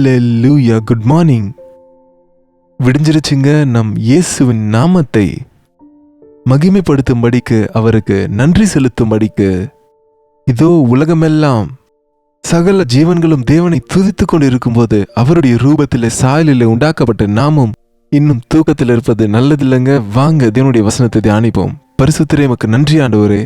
ஹalleluya good morning விடிஞ்சிருச்சுங்க நம் இயேசுவின் நாமத்தை. மகிமைப்படுத்தும்படிக்கு அவருக்கு நன்றி செலுத்தும்படிக்கு. இதோ உலகமெல்லாம் சகல ஜீவன்களும் தேவனை துதித்துக் கொண்டு இருக்கும்போது அவருடைய ரூபத்திலே சாயலிலே உண்டாக்கப்பட்ட நாமும் இன்னும் தூக்கத்தில் இருப்பது நல்லதில்லைங்க. வாங்க தேவனுடைய வசனத்தை தியானிப்போம். பரிசுத்திரே எமக்கு நன்றி ஆண்டவரே.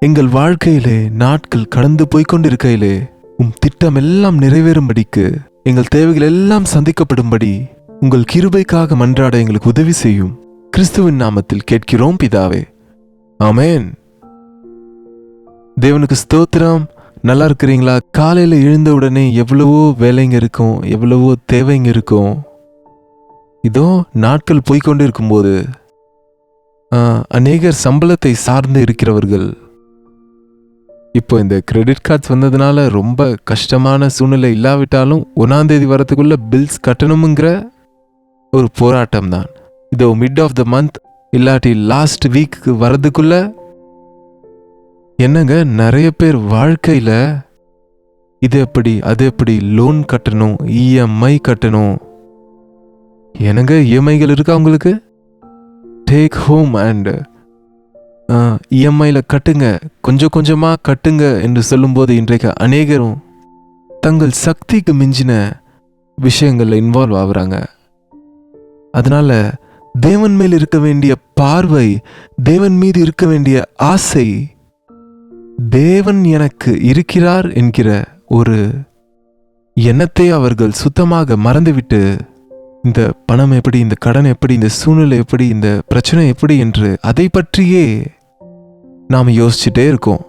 எங்கள் வாழ்க்கையிலே நாட்கள் கடந்து போய்கொண்டிருக்கையிலே உம் திட்டம் எல்லாம் நிறைவேறும்படிக்கு எங்கள் தேவைகள் எல்லாம் சந்திக்கப்படும்படி உங்கள் கிருபைக்காக மன்றாட எங்களுக்கு உதவி செய்யும். கிறிஸ்துவின் நாமத்தில் கேட்கிறோம் பிதாவே. அமேன் தேவனுக்கு ஸ்தோத்திரம். நல்லா இருக்கிறீங்களா? காலையில் எழுந்த உடனே எவ்வளவோ வேலைங்க இருக்கும் எவ்வளவோ தேவைங்க இருக்கும். இதோ நாட்கள் போய்க்கொண்டே இருக்கும்போது ஆ, அநேகர் சம்பளத்தை சார்ந்து இருக்கிறவர்கள் இப்போ இந்த கிரெடிட் கார்ட்ஸ் வந்ததுனால ரொம்ப கஷ்டமான சூழ்நிலை இல்லாவிட்டாலும் ஒன்றாந்தேதி வரத்துக்குள்ள பில்ஸ் கட்டணுங்கிற ஒரு போராட்டம் தான். இதோ மிட் ஆஃப் த மந்த் இல்லாட்டி லாஸ்ட் வீக்கு வரதுக்குள்ள என்னங்க நிறைய பேர் வாழ்க்கையில் இது எப்படி அது எப்படி லோன் கட்டணும் இஎம்ஐ கட்டணும்? என்னங்க இஎம்ஐகள் இருக்கா உங்களுக்கு? டேக் ஹோம் அண்ட் இஎம்ஐயில் கட்டுங்க. கொஞ்சம் கொஞ்சமாக கட்டுங்க என்று சொல்லும்போது இன்றைக்கு அநேகரும் தங்கள் சக்திக்கு மிஞ்சின விஷயங்களில் இன்வால்வ் ஆகுறாங்க. அதனால் தேவன் மேல் இருக்க வேண்டிய பார்வை தேவன் மீது இருக்க வேண்டிய ஆசை தேவன் எனக்கு இருக்கிறார் என்கிற ஒரு எண்ணத்தை அவர்கள் சுத்தமாக மறந்துவிட்டு இந்த பணம் எப்படி இந்த கடன் எப்படி இந்த சூழ்நிலை எப்படி இந்த பிரச்சனை எப்படி என்று அதை பற்றியே நாம் யோசிச்சுட்டே இருக்கோம்.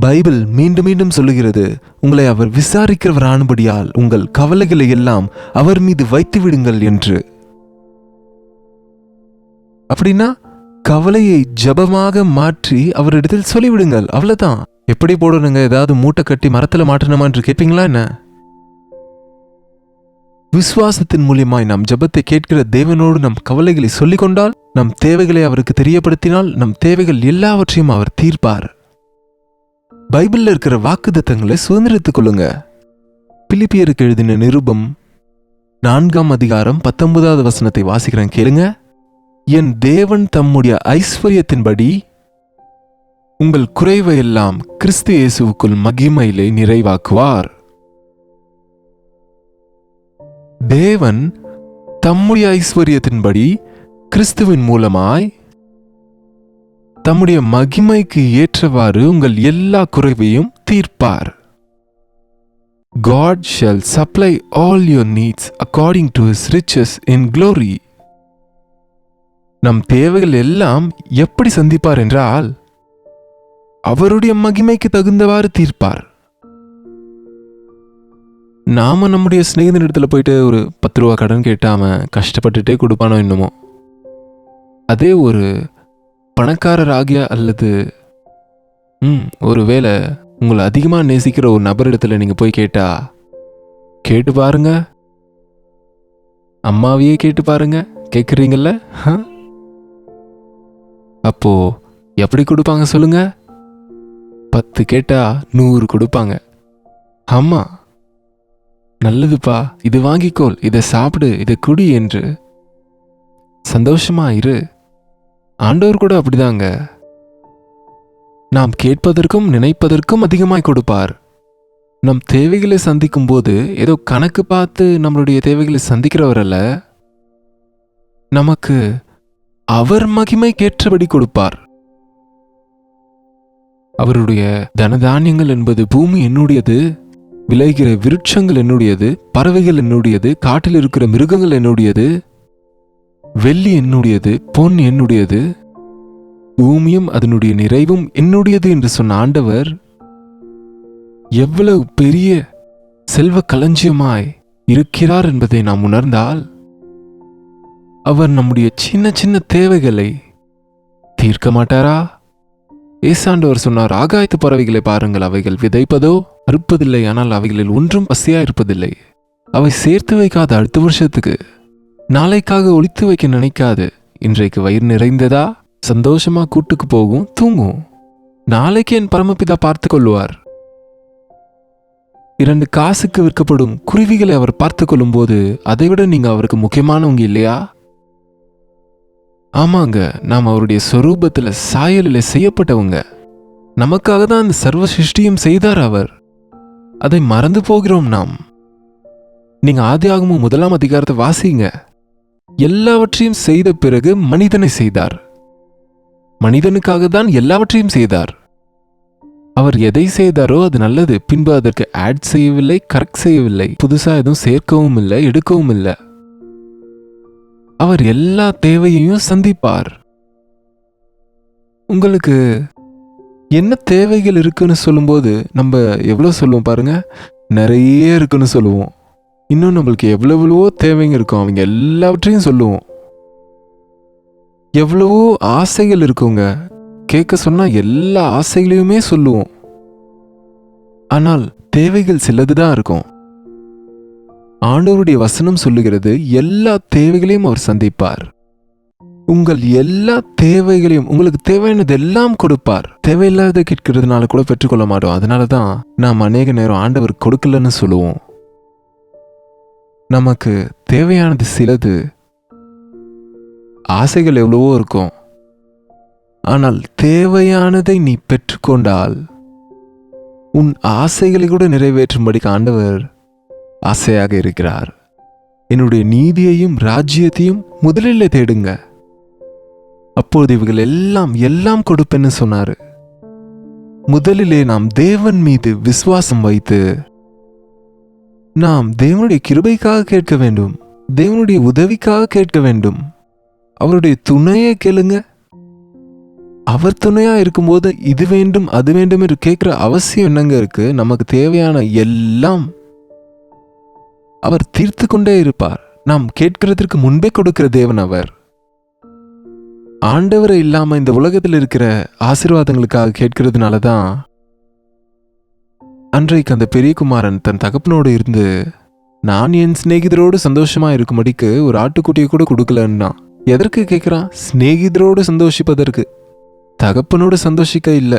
பைபிள் மீண்டும் மீண்டும் சொல்லுகிறது உங்களை அவர் விசாரிக்கிறவரானபடியால் உங்கள் கவலைகளை எல்லாம் அவர் மீது வைத்து விடுங்கள் என்று. அப்படின்னா கவலையை ஜபமாக மாற்றி அவரிடத்தில் சொல்லிவிடுங்கள் அவ்வளவுதான். எப்படி போடணுங்க? ஏதாவது மூட்டை கட்டி மரத்தில் மாட்டணுமா என்று கேட்பீங்களா என்ன? விசுவாசத்தின் மூலியமாய் நாம் ஜபத்தை கேட்கிற தேவனோடு நம் கவலைகளை சொல்லிக்கொண்டால் நம் தேவைகளை அவருக்கு தெரியப்படுத்தினால் நம் தேவைகள் எல்லாவற்றையும் அவர் தீர்ப்பார். பைபிளில் இருக்கிற வாக்குத்தத்தங்களை சுதந்திரத்துக் கொள்ளுங்க. பிலிப்பியருக்கு எழுதின நிருபம் நான்காம் அதிகாரம் பத்தொன்பதாவது வசனத்தை வாசிக்கிறேன் கேளுங்க. என் தேவன் தம்முடைய ஐஸ்வர்யத்தின்படி உங்கள் குறைவையெல்லாம் கிறிஸ்து இயேசுவுக்குள் மகிமையிலே நிறைவாக்குவார். தேவன் தம்முடைய ஐஸ்வர்யத்தின்படி கிறிஸ்துவின் மூலமாய் தம்முடைய மகிமைக்கு ஏற்றவாறு உங்கள் எல்லா குறைவையும் தீர்ப்பார் God shall supply all your needs according to his riches in glory. நம் தேவைகள் எல்லாம் எப்படி சந்திப்பார் என்றால் அவருடைய மகிமைக்கு தகுந்தவாறு தீர்ப்பார் நாம் நம்முடைய சிநேகிதன் இடத்துல போயிட்டு ஒரு பத்து ரூபா கடன் கேட்டாமல் கஷ்டப்பட்டுட்டே கொடுப்பானோ என்னமோ? அதே ஒரு பணக்காரர் ஆகிய அல்லது ம் ஒரு வேளை உங்களை அதிகமாக நேசிக்கிற ஒரு நபரிடத்துல நீங்கள் போய் கேட்டா கேட்டு பாருங்க. அம்மாவையே கேட்டு பாருங்க. கேட்குறீங்கள ஹ? அப்போ எப்படி கொடுப்பாங்க சொல்லுங்க? பத்து கேட்டா நூறு கொடுப்பாங்க. ஆமாம் நல்லதுப்பா. இது வாங்கிக்கோள். இதை சாப்பிடு. இதை குடி என்று சந்தோஷமா இரு ஆண்டவர் கூட அப்படிதாங்க. நாம் கேட்பதற்கும் நினைப்பதற்கும் அதிகமாய் கொடுப்பார். நம் தேவைகளை சந்திக்கும் போது ஏதோ கணக்கு பார்த்து நம்மளுடைய தேவைகளை சந்திக்கிறவர் அல்ல. நமக்கு அவர் மகிமைக்கேற்றபடி கொடுப்பார். அவருடைய தனதானியங்கள் என்பது பூமி என்னுடையது. விளைகிற விருட்சங்கள் என்னுடையது பறவைகள் என்னுடையது காட்டில் இருக்கிற மிருகங்கள் என்னுடையது? வெள்ளி என்னுடையது பொன் என்னுடையது? பூமியும் அதனுடைய நிறைவும் என்னுடையது என்று சொன்ன ஆண்டவர் எவ்வளவு பெரிய செல்வ களஞ்சியமாய் இருக்கிறார் என்பதை நாம் உணர்ந்தால் அவர் நம்முடைய சின்ன சின்ன தேவைகளை தீர்க்க மாட்டாரா? ஏசாண்டவர் சொன்னார் ஆகாயத்து பறவைகளை பாருங்கள் அவைகள் விதைப்பதோ அறுப்பதில்லை ஆனால் அவைகளில் ஒன்றும் பசியாக இருப்பதில்லை. அவை சேர்த்து வைக்காத அடுத்த வருஷத்துக்கு. நாளைக்காக ஒழித்து வைக்க நினைக்காது. இன்றைக்கு வயிறு நிறைந்ததா? சந்தோஷமா கூட்டுக்கு போகும் தூங்கும். நாளைக்கு என் பரமபிதா பார்த்து கொள்வார் இரண்டு காசுக்கு விற்கப்படும் குருவிகளை அவர் பார்த்து கொள்ளும்போது அதைவிட நீங்க அவருக்கு முக்கியமானவங்க இல்லையா? ஆமாங்க நாம் அவருடைய சொரூபத்தில் சாயலில் செய்யப்பட்டவங்க. நமக்காக தான் அந்த சர்வ சிருஷ்டியும் செய்தார் அவர். அதை மறந்து போகிறோம் நாம். நீங்க ஆதியாகமும் முதலாம் அதிகாரத்தை வாசிங்க. எல்லாவற்றையும் செய்த பிறகு மனிதனை செய்தார். மனிதனுக்காக தான் எல்லாவற்றையும் செய்தார். அவர் எதை செய்தாரோ அது நல்லது. பின்பு அதற்கு ஆட் செய்யவில்லை கரெக்ட் செய்யவில்லை. புதுசா எதுவும் சேர்க்கவும் இல்லை எடுக்கவும் இல்லை. அவர் எல்லா தேவையையும் சந்திப்பார். உங்களுக்கு என்ன தேவைகள் இருக்குன்னு சொல்லும்போது நம்ம எவ்வளோ சொல்லுவோம் பாருங்க? நிறைய இருக்குன்னு சொல்லுவோம். இன்னும் நம்மளுக்கு எவ்வளவோ தேவைங்க இருக்கும். அவங்க எல்லாவற்றையும் சொல்லுவோம். எவ்வளவோ ஆசைகள் இருக்குங்க. கேட்க சொன்னால் எல்லா ஆசைகளையுமே சொல்லுவோம். ஆனால் தேவைகள் சிலது தான் இருக்கும். ஆண்டவருடைய வசனம் சொல்லுகிறது எல்லா தேவைகளையும் அவர் சந்திப்பார். உங்கள் எல்லா தேவைகளையும் உங்களுக்கு தேவையானது எல்லாம் கொடுப்பார். தேவையில்லாத கேட்கிறதுனால கூட பெற்றுக்கொள்ள மாட்டோம். அதனால தான் நாம் அநேக நேரம் ஆண்டவர் கொடுக்கலன்னு சொல்லுவோம். நமக்கு தேவையானது சிலது ஆசைகள் எவ்வளவோ இருக்கும். ஆனால் தேவையானதை நீ பெற்றுக்கொண்டால் உன் ஆசைகளை கூட நிறைவேற்றும்படிக்கு ஆண்டவர் ஆசையாக இருக்கிறார். என்னுடைய நீதியையும் ராஜ்யத்தையும் முதலில் தேடுங்க. அப்போது இவர்கள் எல்லாம் எல்லாம் கொடுப்பேன்னு சொன்னாரு. முதலிலே நாம் தேவன் மீது விசுவாசம் வைத்து நாம் தேவனுடைய கிருபைக்காக கேட்க வேண்டும் தேவனுடைய உதவிக்காக கேட்க வேண்டும். அவருடைய துணையை கேளுங்க. அவர் துணையா இருக்கும்போது இது வேண்டும் அது வேண்டும் என்று கேட்குற அவசியம் என்னங்க இருக்கு? நமக்கு தேவையான எல்லாம் அவர் தீர்த்து கொண்டே இருப்பார். நாம் கேட்கிறதற்கு முன்பே கொடுக்கிற தேவன் அவர். ஆண்டவரை இல்லாமல் இந்த உலகத்தில் இருக்கிற ஆசீர்வாதங்களுக்காக கேட்கறதுனால தான் அன்றைக்கு அந்த பெரிய குமாரன் தன் தகப்பனோடு இருந்து நான் என் சிநேகிதரோடு சந்தோஷமாக இருக்கும்படிக்கு ஒரு ஆட்டுக்குட்டியை கூட கொடுக்கலன்னா எதற்கு? கேட்குறான் சிநேகிதரோடு சந்தோஷிப்பதற்கு. தகப்பனோடு சந்தோஷிக்க இல்லை.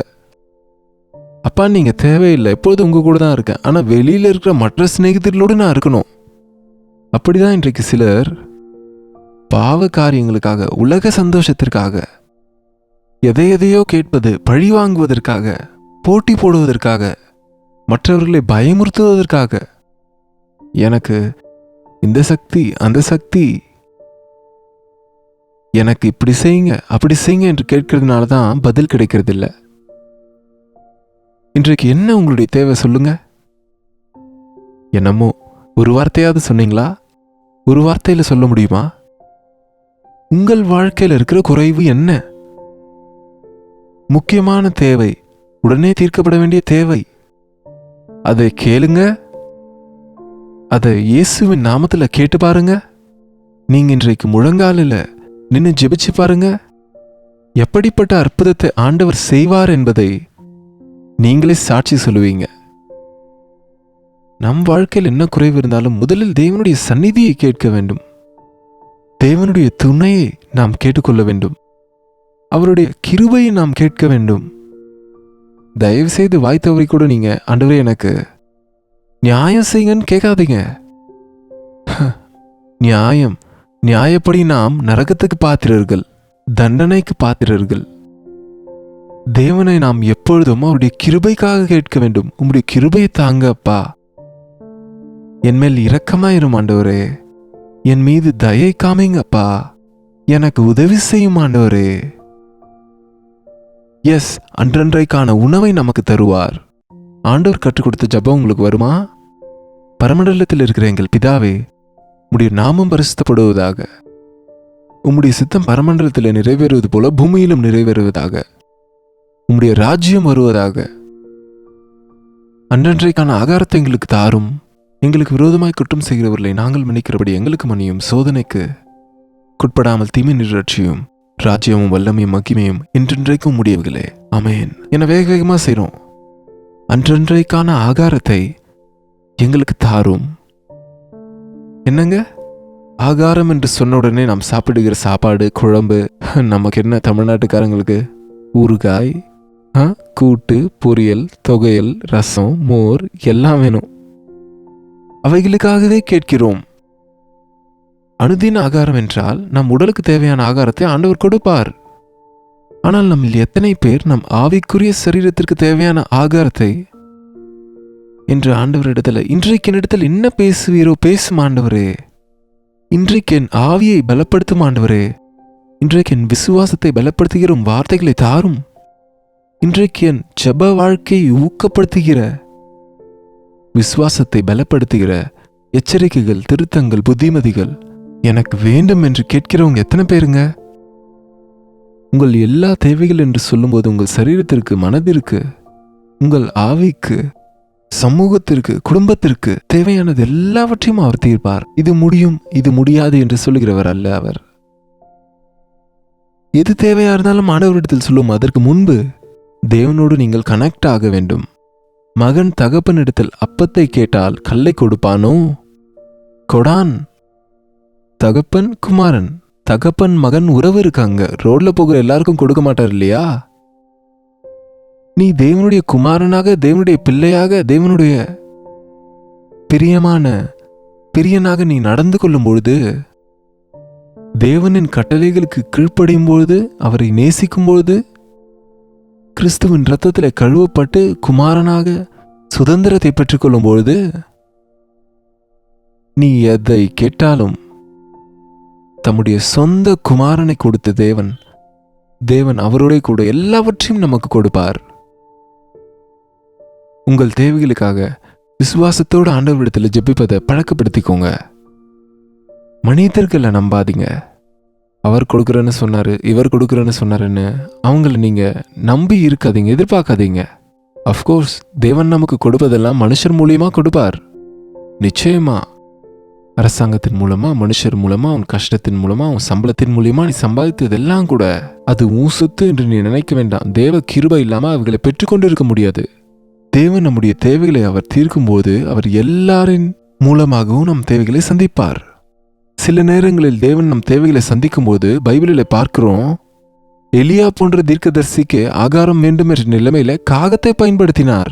அப்பா நீங்கள் தேவையில்லை. எப்பொழுதும் உங்கள் கூட தான் இருக்கேன். ஆனால் வெளியில் இருக்கிற மற்ற சிநேகிதர்களோடு நான் இருக்கணும். அப்படிதான் இன்றைக்கு சிலர் பாவ காரியங்களுக்காக உலக சந்தோஷத்திற்காக எதை எதையோ கேட்பது பழி வாங்குவதற்காக போட்டி போடுவதற்காக மற்றவர்களை பயமுறுத்துவதற்காக. எனக்கு இந்த சக்தி அந்த சக்தி. எனக்கு இப்படி செய்யுங்க அப்படி செய்யுங்க என்று கேட்கறதுனால தான் பதில் கிடைக்கிறதில்ல. இன்றைக்கு என்ன உங்களுடைய தேவை சொல்லுங்க? என்னமோ ஒரு வார்த்தையாவது சொன்னீங்களா? ஒரு வார்த்தையில் சொல்ல முடியுமா? உங்கள் வாழ்க்கையில் இருக்கிற குறைவு என்ன? முக்கியமான தேவை உடனே தீர்க்கப்பட வேண்டிய தேவை. அதை கேளுங்க. அதை இயேசுவின் நாமத்தில் கேட்டு பாருங்க. நீங்க இன்றைக்கு முழங்காலில் நின்று ஜெபிச்சு பாருங்க. எப்படிப்பட்ட அற்புதத்தை ஆண்டவர் செய்வார் என்பதை நீங்களே சாட்சி சொல்லுவீங்க. நம் வாழ்க்கையில் என்ன குறைவு இருந்தாலும் முதலில் தேவனுடைய சந்நிதியை கேட்க வேண்டும். தேவனுடைய துணையை நாம் கேட்டுக்கொள்ள வேண்டும். அவருடைய கிருபையை நாம் கேட்க வேண்டும். தயவு செய்து வாய் தவறி கூட நீங்க அண்டவரே எனக்கு நியாயம் செய்யுங்கன்னு கேட்காதீங்க. நியாயம் நியாயப்படி நாம் நரகத்துக்கு பாத்திரர்கள் தண்டனைக்கு பாத்திரர்கள். தேவனை நாம் எப்பொழுதும் அவருடைய கிருபைக்காக கேட்க வேண்டும். உம்முடைய கிருபையை தாங்க அப்பா. என் மேல் இரக்கமாயிரும் ஆண்டவரே. என் மீது தயை காமிங்கப்பா. எனக்கு உதவி செய்யும் ஆண்டவரே. எஸ் அன்றன்றைக்கான உணவை நமக்கு தருவார். ஆண்டவர் கற்றுக் கொடுத்த ஜபம் உங்களுக்கு வருமா? பரமண்டலத்தில் இருக்கிற எங்கள் பிதாவே உடைய நாமம் பரிசுத்தப்படுவதாக. உம்முடைய சித்தம் பரமண்டலத்தில் நிறைவேறுவது போல பூமியிலும் நிறைவேறுவதாக. உம்முடைய ராஜ்யம் வருவதாக. அன்றன்றைக்கான ஆகாரத்தை எங்களுக்கு தாரும். எங்களுக்கு விரோதமாய் குற்றம் செய்கிறவர்களை நாங்கள் மன்னிக்கிறபடி எங்களுக்கு மணியும் சோதனைக்கு குட்படாமல் தீமை நிகழ்ச்சியும் ராஜ்யமும் வல்லமையும் மகிமையும் இன்றென்றைக்கும் முடியவில்லை அமேன் என வேக வேகமாக செய்கிறோம் அன்றன்றைக்கான ஆகாரத்தை எங்களுக்கு தாரும். என்னங்க? ஆகாரம் என்று சொன்ன உடனே நாம் சாப்பிடுகிற சாப்பாடு குழம்பு நமக்கு என்ன தமிழ்நாட்டுக்காரங்களுக்கு? ஊறுகாய் ஆ, கூட்டு பொரியல் தொகையல் ரசம் மோர் எல்லாம் வேணும். அவைகளுக்காகவே கேட்கிறோம். அனுதின ஆகாரம் என்றால் நம் உடலுக்கு தேவையான ஆகாரத்தை ஆண்டவர் கொடுப்பார். ஆனால் நம்மில் எத்தனை பேர் நம் ஆவிக்குரிய சரீரத்திற்கு தேவையான ஆகாரத்தை என்று ஆண்டவரிடத்தில் இன்றைக்கு என்னிடத்தில் என்ன பேசுவீரோ பேசும் ஆண்டவரே. இன்றைக்கு என் ஆவியை பலப்படுத்தும் ஆண்டவரே. இன்றைக்கு என் விசுவாசத்தை பலப்படுத்துகிற வார்த்தைகளை தாரும். இன்றைக்கு என் ஜெப வாழ்க்கையை ஊக்கப்படுத்துகிற விசுவாசத்தை பலப்படுத்துகிற எச்சரிக்கைகள் திருத்தங்கள் புத்திமதிகள் எனக்கு வேண்டும் என்று கேட்கிறவங்க எத்தனை பேருங்க? உங்கள் எல்லா தேவைகள் என்று சொல்லும்போது உங்கள் சரீரத்திற்கு மனதிற்கு உங்கள் ஆவிக்கு சமூகத்திற்கு குடும்பத்திற்கு தேவையானது எல்லாவற்றையும் அவர் தீர்ப்பார். இது முடியும் இது முடியாது என்று சொல்லுகிறவர் அல்ல அவர். எது தேவையா இருந்தாலும் ஆண்டவரிடத்தில் சொல்லும் அதற்கு முன்பு தேவனோடு நீங்கள் கனெக்ட் ஆக வேண்டும். மகன் தகப்பனிடத்தில் அப்பத்தை கேட்டால் கல்லை கொடுப்பானோ? கொடான். தகப்பன் குமாரன். தகப்பன் மகன் உறவு இருக்காங்க ரோட்ல போகிற எல்லாருக்கும் கொடுக்க மாட்டார் இல்லையா? நீ தேவனுடைய குமாரனாக தேவனுடைய பிள்ளையாக தேவனுடைய பிரியமான பிரியனாக நீ நடந்து கொள்ளும் பொழுது தேவனின் கட்டளைகளுக்கு கீழ்ப்படையும் பொழுது அவரை நேசிக்கும் பொழுது கிறிஸ்துவின் இரத்தத்தில் கழுவப்பட்டு குமாரனாக சுதந்திரத்தை பெற்றுக்கொள்ளும் பொழுது நீ எதை கேட்டாலும் தம்முடைய சொந்த குமாரனை கொடுத்த தேவன் தேவன் அவரோட கூட எல்லாவற்றையும் நமக்கு கொடுப்பார். உங்கள் தேவைகளுக்காக விசுவாசத்தோடு ஆண்டவரிடத்தில் ஜெபிப்பதை பழக்கப்படுத்திக்கோங்க. மனிதர்களை நம்பாதீங்க. அவர் கொடுக்குறேன்னு சொன்னார் இவர் கொடுக்குறேன்னு சொன்னாருன்னு அவங்கள நீங்கள் நம்பி இருக்காதீங்க எதிர்பார்க்காதீங்க. அஃப்கோர்ஸ் தேவன் நமக்கு கொடுப்பதெல்லாம் மனுஷர் மூலியமா கொடுப்பார். நிச்சயமா அரசாங்கத்தின் மூலமா மனுஷர் மூலமா உன் கஷ்டத்தின் மூலமா உன் சம்பளத்தின் மூலியமா நீ சம்பாதித்ததெல்லாம் கூட அது உன் சொத்து என்று நீ நினைக்க வேண்டாம். தேவ கிருபை இல்லாம அவர்களை பெற்றுக்கொண்டு இருக்க முடியாது. தேவன் நம்முடைய தேவைகளை அவர் தீர்க்கும்போது அவர் எல்லாரின் மூலமாகவும் நம் தேவைகளை சந்திப்பார். சில நேரங்களில் தேவன் நம் தேவைகளை சந்திக்கும் போது பைபிளில் பார்க்கிறோம் எலியா போன்ற தீர்க்கதர்சிக்கு ஆகாரம் வேண்டும் என்ற நிலைமையில காகத்தை பயன்படுத்தினார்.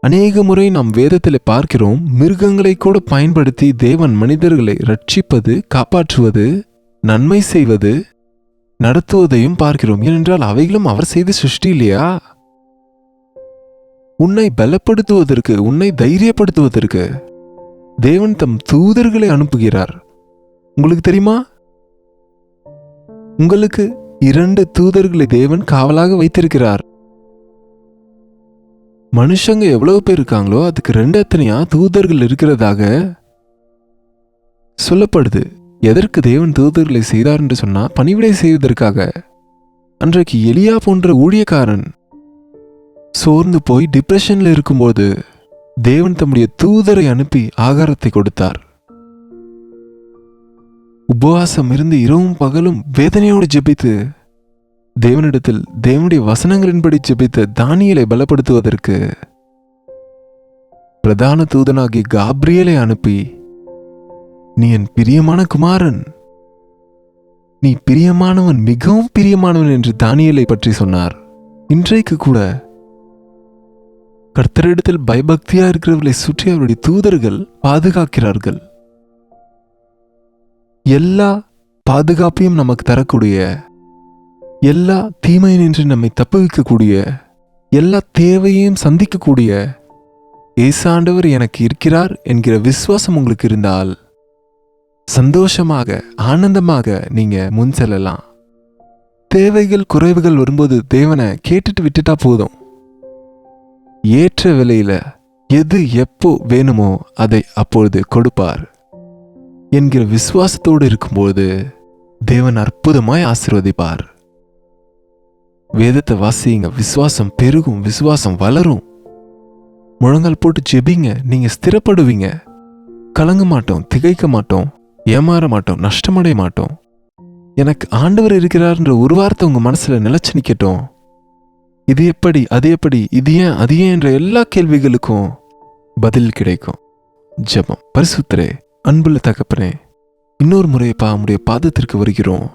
அநேக முறை நாம் வேதத்தில் பார்க்கிறோம் மிருகங்களை கூட பயன்படுத்தி தேவன் மனிதர்களை ரட்சிப்பது காப்பாற்றுவது நன்மை செய்வது நடத்துவதையும் பார்க்கிறோம். ஏனென்றால் அவைகளும் அவர் செய்த சிருஷ்டி இல்லையா? உன்னை பலப்படுத்துவதற்கு உன்னை தைரியப்படுத்துவதற்கு. தேவன் தம் தூதர்களை அனுப்புகிறார். உங்களுக்கு தெரியுமா? உங்களுக்கு இரண்டு தூதர்களை தேவன் காவலாக வைத்திருக்கிறார். மனுஷங்க எவ்வளவு பேர் இருக்காங்களோ அதுக்கு ரெண்டு எத்தனையா தூதர்கள் இருக்கிறதாக சொல்லப்படுது. எதற்கு தேவன் தூதர்களை செய்தார் என்று சொன்னா பணிவிடை செய்வதற்காக. அன்றைக்கு எலியா போன்ற ஊழியக்காரன் சோர்ந்து போய் டிப்ரெஷன்ல இருக்கும்போது தேவன் தம்முடைய தூதரை அனுப்பி ஆகாரத்தை கொடுத்தார். உபவாசம் இருந்து இரவும் பகலும் வேதனையோடு ஜெபித்து தேவனிடத்தில் தேவனுடைய வசனங்களின்படி ஜெபித்த தானியலை பலப்படுத்துவதற்கு பிரதான தூதனாகிய காப்ரியலை அனுப்பி நீ என் பிரியமான குமாரன். நீ பிரியமானவன் மிகவும் பிரியமானவன் என்று தானியலை பற்றி சொன்னார். இன்றைக்கு கூட கர்த்தரிடத்தில் பயபக்தியா இருக்கிறவர்களை சுற்றி அவருடைய தூதர்கள் பாதுகாக்கிறார்கள். எல்லா பாதுகாப்பையும் நமக்கு தரக்கூடிய எல்லா தீமை நின்று நம்மை தப்புவிக்கக்கூடிய எல்லா தேவையையும் சந்திக்கக்கூடிய ஏசாண்டவர் எனக்கு இருக்கிறார் என்கிற விசுவாசம் உங்களுக்கு இருந்தால் சந்தோஷமாக ஆனந்தமாக நீங்க முன் செல்லலாம். தேவைகள் குறைவுகள் வரும்போது தேவனை கேட்டுட்டு விட்டுட்டா போதும். ஏற்ற விலையில எது எப்போ வேணுமோ அதை அப்பொழுது கொடுப்பார். என்கிற விசுவாசத்தோடு இருக்கும்போது தேவன் அற்புதமாய் ஆசிர்வதிப்பார். வேதத்தை வாசிங்க விசுவாசம் பெருகும் விசுவாசம் வளரும். முழங்கால் போட்டு ஜெபிங்க நீங்க ஸ்திரப்படுவீங்க. கலங்க மாட்டோம் திகைக்க மாட்டோம் ஏமாற மாட்டோம் நஷ்டமடைய மாட்டோம். எனக்கு ஆண்டவர் இருக்கிறார்ன்ற ஒரு வார்த்தை உங்க மனசுல நிலைச்சு நிக்கட்டும். இது எப்படி அது எப்படி இது ஏன் அது ஏன் என்ற எல்லா கேள்விகளுக்கும் பதில் கிடைக்கும். ஜெபம். பரிசுத்தரே அன்புள்ள தகப்பனே இன்னொரு முறைப்பா நம்முடைய பாதத்திற்கு வருகிறோம்.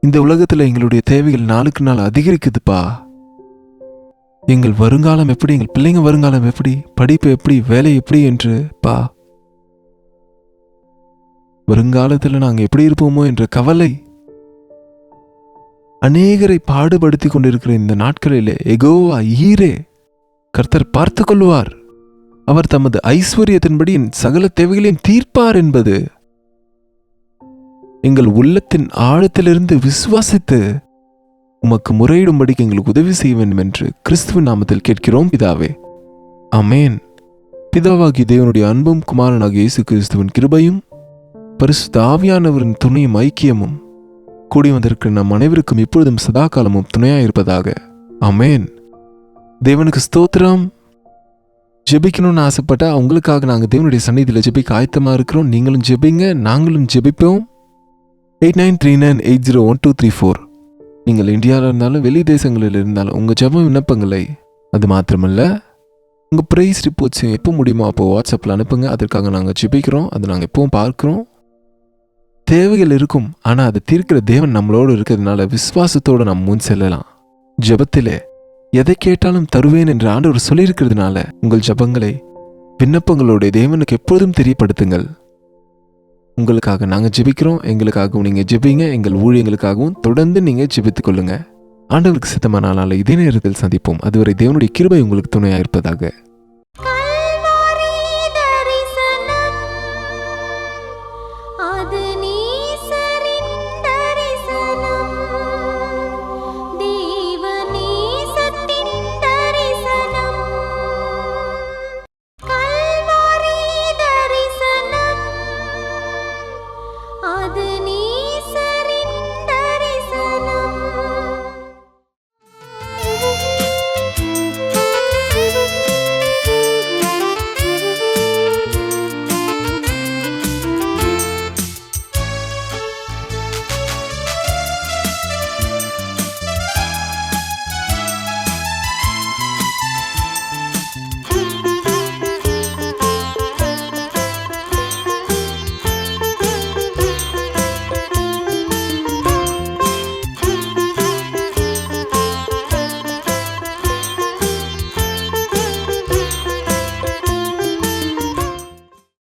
இந்த உலகத்துல எங்களுடைய தேவைகள் நாளுக்கு நாள் அதிகரிக்குதுப்பா. எங்கள் வருங்காலம் எப்படி எங்கள் பிள்ளைங்க வருங்காலம் எப்படி படிப்பு எப்படி வேலை எப்படி என்று பா. வருங்காலத்தில் நாங்கள் எப்படி இருப்போமோ என்ற கவலை அநேகரை பாடுபடுத்தி கொண்டிருக்கிற இந்த நாட்களிலே எகோவா ஈரே கர்த்தர் பார்த்து கொள்வார். அவர் தமது ஐஸ்வர்யத்தின்படி என் சகல தேவைகளையும் தீர்ப்பார் என்பது எங்கள் உள்ளத்தின் ஆழத்திலிருந்து விசுவாசித்து உமக்கு முறையிடும்படிக்கு எங்களுக்கு உதவி செய்ய வேண்டும் என்று கிறிஸ்துவ நாமத்தில் கேட்கிறோம் பிதாவே. அமேன் பிதாவாகிய தேவனுடைய அன்பும் குமாரனாகிய இயேசு கிறிஸ்துவின் கிருபையும் பரிசு தாவியானவரின் துணையும் ஐக்கியமும் கூடி வந்திருக்கிற நம் அனைவருக்கும் இப்பொழுதும் சதா காலமும் துணையாயிருப்பதாக. அமேன் தேவனுக்கு ஸ்தோத்திரம். ஜெபிக்கணும்னு ஆசைப்பட்டா உங்களுக்காக நாங்கள் தேவனுடைய சந்நிதியில் ஜெபிக்க ஆயத்தமாக இருக்கிறோம். நீங்களும் ஜெபிங்க நாங்களும் ஜெபிப்போம். Eight nine three nine eight zero one two three four. நீங்கள் இந்தியாவில் இருந்தாலும் வெளி தேசங்களில் இருந்தாலும் உங்கள் ஜெப விண்ணப்பங்களை அது மாத்திரமல்ல உங்கள் ப்ரைஸ் ரிப்போர்ட்ஸ் எப்போ முடியுமோ அப்போ வாட்ஸ்அப்பில் அனுப்புங்க. அதற்காக நாங்கள் ஜெபிக்கிறோம். அதை நாங்கள் எப்பவும் பார்க்குறோம். தேவைகள் இருக்கும் ஆனால் அதை தீர்க்கிற தேவன் நம்மளோடு இருக்கிறதுனால விசுவாசத்தோடு நாம் முன் செல்லலாம். ஜபத்திலே எதை கேட்டாலும் தருவேன் என்று ஆண்டவர் சொல்லியிருக்கிறதுனால உங்கள் ஜெபங்களை விண்ணப்பங்களுடைய தேவனுக்கு எப்போதும் தெரியப்படுத்துங்கள். உங்களுக்காக நாங்கள் ஜெபிக்கிறோம் எங்களுக்காகவும் நீங்கள் ஜெபிங்க எங்கள் ஊழியங்களுக்காகவும் தொடர்ந்து நீங்கள் ஜெபித்துக் கொள்ளுங்கள் ஆண்டவருக்கு சித்தமான நாளில் இதே நேரத்தில் சந்திப்போம். அதுவரை தேவனுடைய கிருபை உங்களுக்கு துணையாக இருப்பதாக